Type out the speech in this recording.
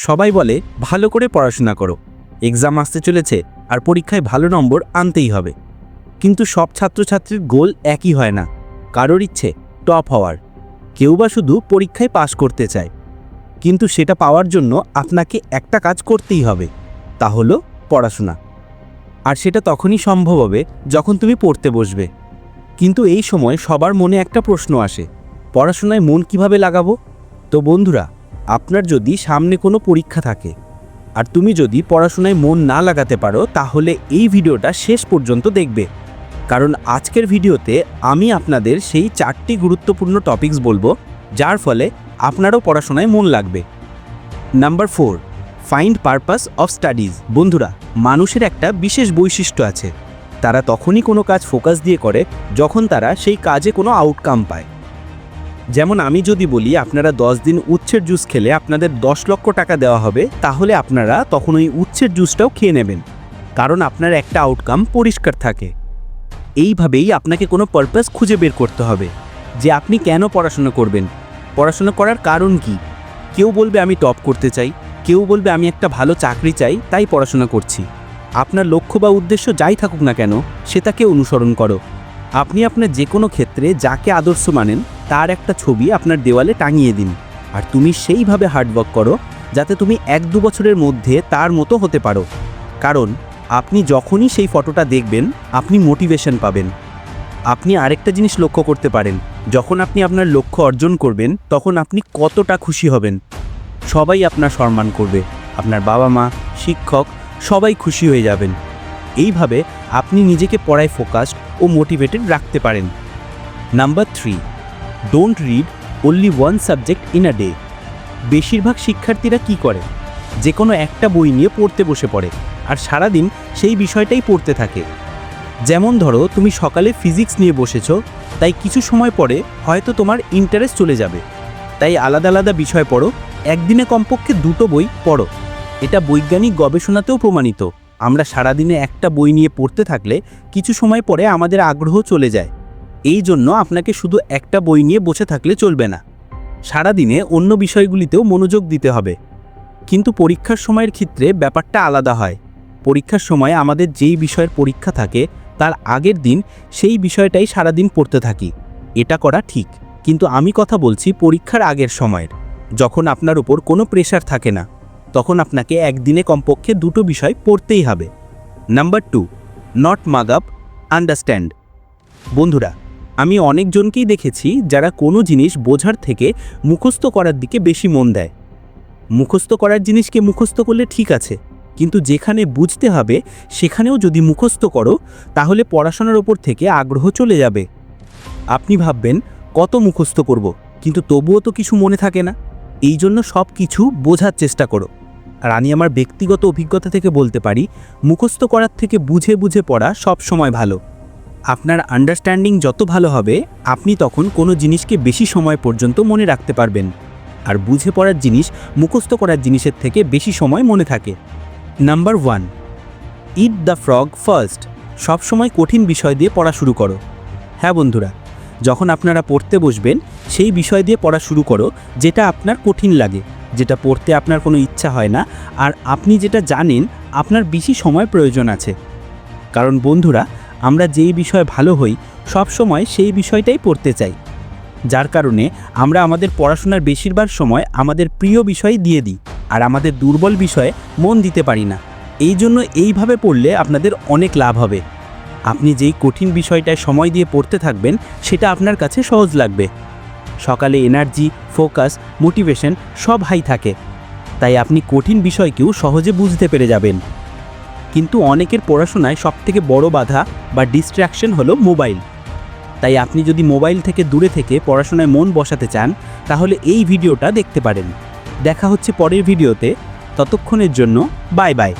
সবাই বলে, ভালো করে পড়াশোনা করো। এক্সাম আসতে চলেছে আর পরীক্ষায় ভালো নম্বর আনতেই হবে। কিন্তু সব ছাত্রছাত্রীর গোল একই হয় না। কারোর ইচ্ছে টপ হওয়ার। কেউ বা শুধু পরীক্ষায় পাশ করতে চায়। কিন্তু সেটা পাওয়ার জন্য আপনাকে একটা কাজ করতেই হবে, তা হলো পড়াশোনা। আর সেটা তখনই সম্ভব হবে যখন তুমি পড়তে বসবে। কিন্তু এই সময় সবার মনে একটা প্রশ্ন আসে, পড়াশোনায় মন কীভাবে লাগাবো? তো বন্ধুরা আপনার যদি সামনে কোনো পরীক্ষা থাকে আর তুমি যদি পড়াশোনায় মন না লাগাতে পারো, তাহলে এই ভিডিওটা শেষ পর্যন্ত দেখবে। কারণ আজকের ভিডিওতে আমি আপনাদের সেই চারটি গুরুত্বপূর্ণ টপিকস বলব, যার ফলে আপনারও পড়াশোনায় মন লাগবে। Number four find purpose of studies বন্ধুরা, মানুষের একটা বিশেষ বৈশিষ্ট্য আছে। তারা তখনই কোনো কাজ ফোকাস দিয়ে করে যখন তারা সেই কাজে কোনো আউটকাম পায়। যেমন আমি যদি বলি, আপনারা দশ দিন উচ্ছের জুস খেলে আপনাদের দশ লক্ষ টাকা দেওয়া হবে, তাহলে আপনারা তখন ওই উচ্ছের জুসটাও খেয়ে নেবেন। কারণ আপনার একটা আউটকাম পরিষ্কার থাকে। এইভাবেই আপনাকে কোনো পারপাস খুঁজে বের করতে হবে, যে আপনি কেন পড়াশোনা করবেন। পড়াশোনা করার কারণ কি? কেউ বলবে, আমি টপ করতে চাই। কেউ বলবে, আমি একটা ভালো চাকরি চাই, তাই পড়াশোনা করছি। আপনার লক্ষ্য বা উদ্দেশ্য যাই থাকুক না কেন, সেটাকে অনুসরণ করো। আপনি আপনার যে কোনো ক্ষেত্রে যাকে আদর্শ মানেন তার একটা ছবি আপনার দেওয়ালে টাঙিয়ে দিন। আর তুমি সেইভাবে হার্ডওয়ার্ক করো, যাতে তুমি এক দু বছরের মধ্যে তার মতো হতে পারো। কারণ, আপনি যখনই সেই ফটোটা দেখবেন, আপনি মোটিভেশন পাবেন। আপনি আরেকটা জিনিস লক্ষ্য করতে পারেন, যখন আপনি আপনার লক্ষ্য অর্জন করবেন, তখন আপনি কতটা খুশি হবেন। সবাই আপনার সম্মান করবে, আপনার বাবা মা শিক্ষক, সবাই খুশি হয়ে যাবেন। এইভাবে আপনি নিজেকে পড়ায় ফোকাসড ও মোটিভেটেড রাখতে পারেন। Number three don't read only one subject in a day বেশিরভাগ শিক্ষার্থীরা কি করে? যে কোনো একটা বই নিয়ে পড়তে বসে পড়ে, আর সারাদিন সেই বিষয়টাই পড়তে থাকে। যেমন ধরো, তুমি সকালে ফিজিক্স নিয়ে বসেছ, তাই কিছু সময় পরে হয়তো তোমার ইন্টারেস্ট চলে যাবে। তাই আলাদা আলাদা বিষয় পড়ো, একদিনে কমপক্ষে দুটো বই পড়ো। এটা বৈজ্ঞানিক গবেষণাতেও প্রমাণিত। আমরা সারাদিনে একটা বই নিয়ে পড়তে থাকলে কিছু সময় পরে আমাদের আগ্রহ চলে যায়। এই জন্য আপনাকে শুধু একটা বই নিয়ে বসে থাকলে চলবে না। সারাদিনে অন্য বিষয়গুলিতেও মনোযোগ দিতে হবে। কিন্তু পরীক্ষার সময়ের ক্ষেত্রে ব্যাপারটা আলাদা হয়। পরীক্ষার সময় আমাদের যেই বিষয়ের পরীক্ষা থাকে, তার আগের দিন সেই বিষয়টাই সারাদিন পড়তে থাকি। এটা করা ঠিক। কিন্তু আমি কথা বলছি পরীক্ষার আগের সময়ের। যখন আপনার উপর কোনো প্রেশার থাকে না, তখন আপনাকে একদিনে কমপক্ষে দুটো বিষয় পড়তেই হবে। Number two not mug up understand বন্ধুরা আমি অনেকজনকেই দেখেছি যারা কোনো জিনিস বোঝার থেকে মুখস্থ করার দিকে বেশি মন দেয়। মুখস্থ করার জিনিসকে মুখস্থ করলে ঠিক আছে, কিন্তু যেখানে বুঝতে হবে সেখানেও যদি মুখস্থ করো, তাহলে পড়াশোনার ওপর থেকে আগ্রহ চলে যাবে। আপনি ভাববেন, কত মুখস্থ করব? কিন্তু তবুও তো কিছু মনে থাকে না। এই জন্য সব কিছু বোঝার চেষ্টা করো। আর আমি আমার ব্যক্তিগত অভিজ্ঞতা থেকে বলতে পারি, মুখস্থ করার থেকে বুঝে বুঝে পড়া সব সময় ভালো। আপনার আন্ডারস্ট্যান্ডিং যত ভালো হবে, আপনি তখন কোনো জিনিসকে বেশি সময় পর্যন্ত মনে রাখতে পারবেন। আর বুঝে পড়ার জিনিস, মুখস্থ করার জিনিসের থেকে বেশি সময় মনে থাকে। Number one eat the frog first সবসময় কঠিন বিষয় দিয়ে পড়া শুরু করো। হ্যাঁ বন্ধুরা, যখন আপনারা পড়তে বসবেন, সেই বিষয় দিয়ে পড়া শুরু করো, যেটা আপনার কঠিন লাগে, যেটা পড়তে আপনার কোনো ইচ্ছা হয় না, আর আপনি যেটা জানেন, আপনার বেশি সময় প্রয়োজন আছে। কারণ বন্ধুরা আমরা যেই বিষয়ে ভালো হই, সব সময় সেই বিষয়টাই পড়তে চাই। যার কারণে আমরা আমাদের পড়াশোনার বেশিরভাগ সময় আমাদের প্রিয় বিষয় দিয়ে দিই, আর আমাদের দুর্বল বিষয়ে মন দিতে পারি না। এই জন্য এইভাবে পড়লে আপনাদের অনেক লাভ হবে। আপনি যেই কঠিন বিষয়টায় সময় দিয়ে পড়তে থাকবেন, সেটা আপনার কাছে সহজ লাগবে। সকালে এনার্জি ফোকাস মোটিভেশন সব হাই থাকে। তাই আপনি কঠিন বিষয়কেও সহজে বুঝতে পেরে যাবেন। কিন্তু অনেকের পড়াশোনায় সবথেকে বড় বাধা বা ডিস্ট্র্যাকশন হলো মোবাইল তাই আপনি যদি মোবাইল থেকে দূরে থেকে পড়াশোনায় মন বসাতে চান, তাহলে এই ভিডিওটা দেখতে পারেন। দেখা হচ্ছে পরের ভিডিওতে। ততক্ষণের জন্য বাই বাই